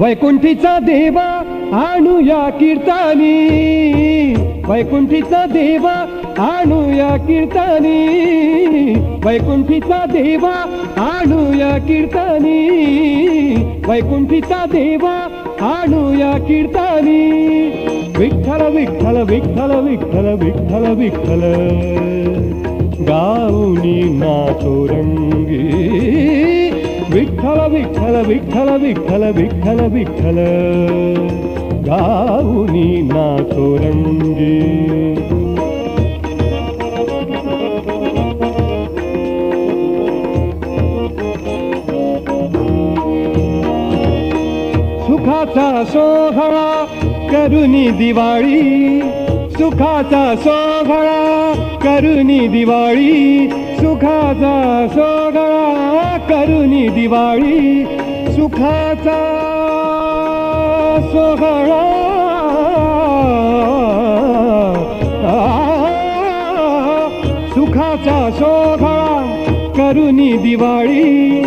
वैकुंठीचा देवा आणूया कीर्तनी. वैकुंठीचा देवा आणूया कीर्तनी. वैकुंठीचा देवा आणूया कीर्तनी. वैकुंठीचा देवा आणूया कीर्तनी. विठ्ठल विठ्ठल विठ्ठल विठ्ठल विठ्ठल विठ्ठल. गाऊनी नाचो रंगी विठ्ठल विठ्ठल विठ्ठल विठ्ठल विठ्ठल विठ्ठल। गाऊनी नाचो रंगी सुखाचा सोहळा करुणी दिवाळी। सुखाचा सोहळा करुणी दिवाळी सुखाचा सोहळा करुणी दिवाळी सुखाचा सोहळा. सुखाचा सोहळा करुणी दिवाळी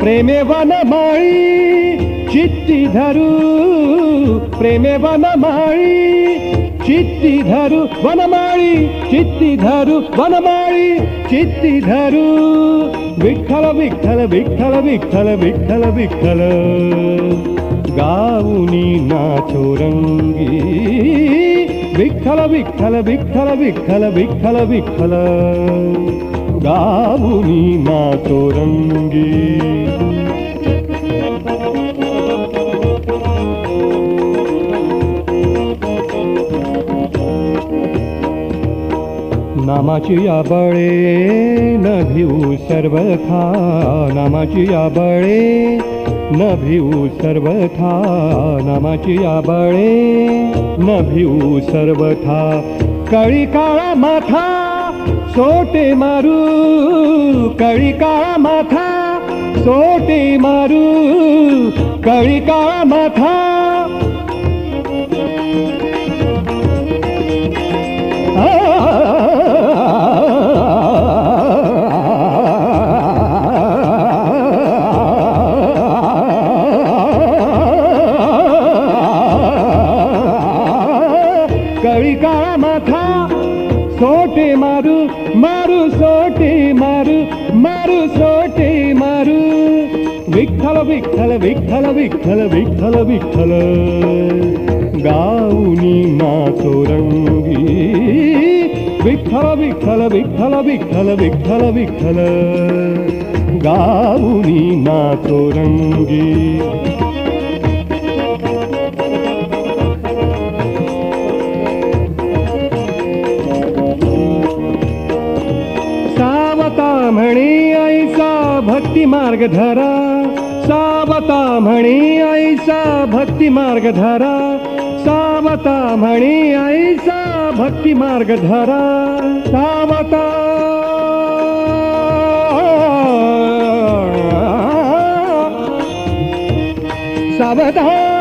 प्रेमे वनमाळी चित्ती धरू प्रेमे वनमाळी. चित्ती धरू वनमाळी चित्ती धरू वनमाळी चित्ती धरू विठ्ठल विठ्ठल विठ्ठल विठ्ठल विठ्ठल विठ्ठल गाऊनी नाचो रंगी विठ्ठल विठ्ठल विठ्ठल विठ्ठल विठ्ठल विठ्ठल नामाची या बळे न भिऊ सर्वथा नामाची या बळे न भिऊ सर्वथा नामाची या बळे न भिऊ सर्वथा. कळी काळा माथा सोटे मारू कळी काळा माथा सोटे मारू कळी काळा माथा कळी काळा माथा सोटे मारू मारू सोटे मारू मारू सोटे मारू विठ्ठल विठ्ठल विठ्ठल विठ्ठल विठ्ठल विठ्ठल गाऊनी नाचो रंगी विठ्ठल विठ्ठल विठ्ठल विठ्ठल विठ्ठल विठ्ठल गाऊनी नाचो रंगी भक्ती मार्ग धरा सावता म्हणी ऐसा भक्ती मार्ग धरा सावता म्हणी ऐसा भक्ती मार्ग धरा सावता. सावधान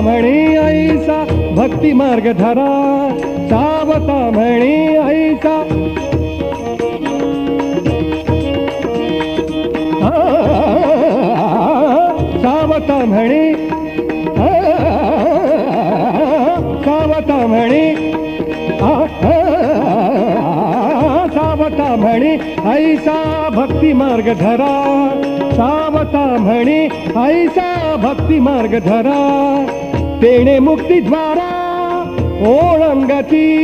म्हणी आईचा भक्ती मार्ग धरा सावता म्हणी आईचा सावता म्हणी सावता म्हणी सावता म्हणी ऐसा भक्ती मार्ग धरा सावता म्हणी ऐसा भक्ती मार्ग धरा तेणे मुक्ती द्वारा ओळंगती.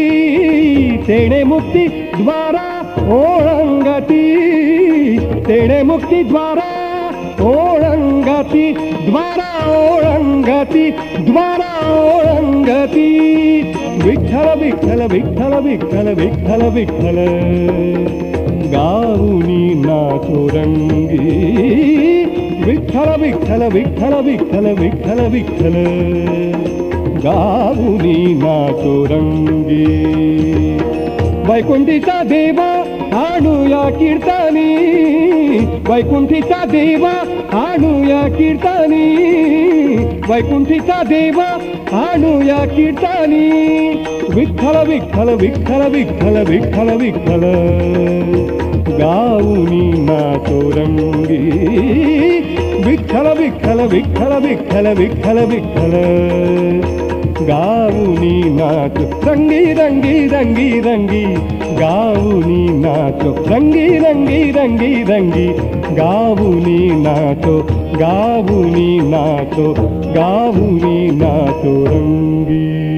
तेणे मुक्ती द्वारा ओळंगती. तेणे मुक्ती द्वारा ओळंगती. द्वारा ओळंगती. द्वारा ओळंगती. विठ्ठल विठ्ठल विठ्ठल विठ्ठल विठ्ठल विठ्ठल. गाऊनी नाचो रंगी. विठ्ठल विठ्ठल विठ्ठल विठ्ठल विठ्ठल विठ्ठल गाऊनी नाचो रंगी वैकुंठीचा देवा आणूया कीर्तनी वैकुंठीचा देवा आणूया कीर्तनी वैकुंठीचा देवा आणूया कीर्तनी विठ्ठल विठ्ठल विठ्ठल विठ्ठल विठ्ठल विठ्ठल गाऊनी नाचो रंगी विठ्ठल विठ्ठल विठ्ठल विठ्ठल विठ्ठल विठ्ठल गाऊनी नाच रंगी रंगी रंगी रंगी गाऊनी नाचो रंगी रंगी रंगी रंगी गाऊनी नाचो गाऊनी नाचो गाऊनी नाचो रंगी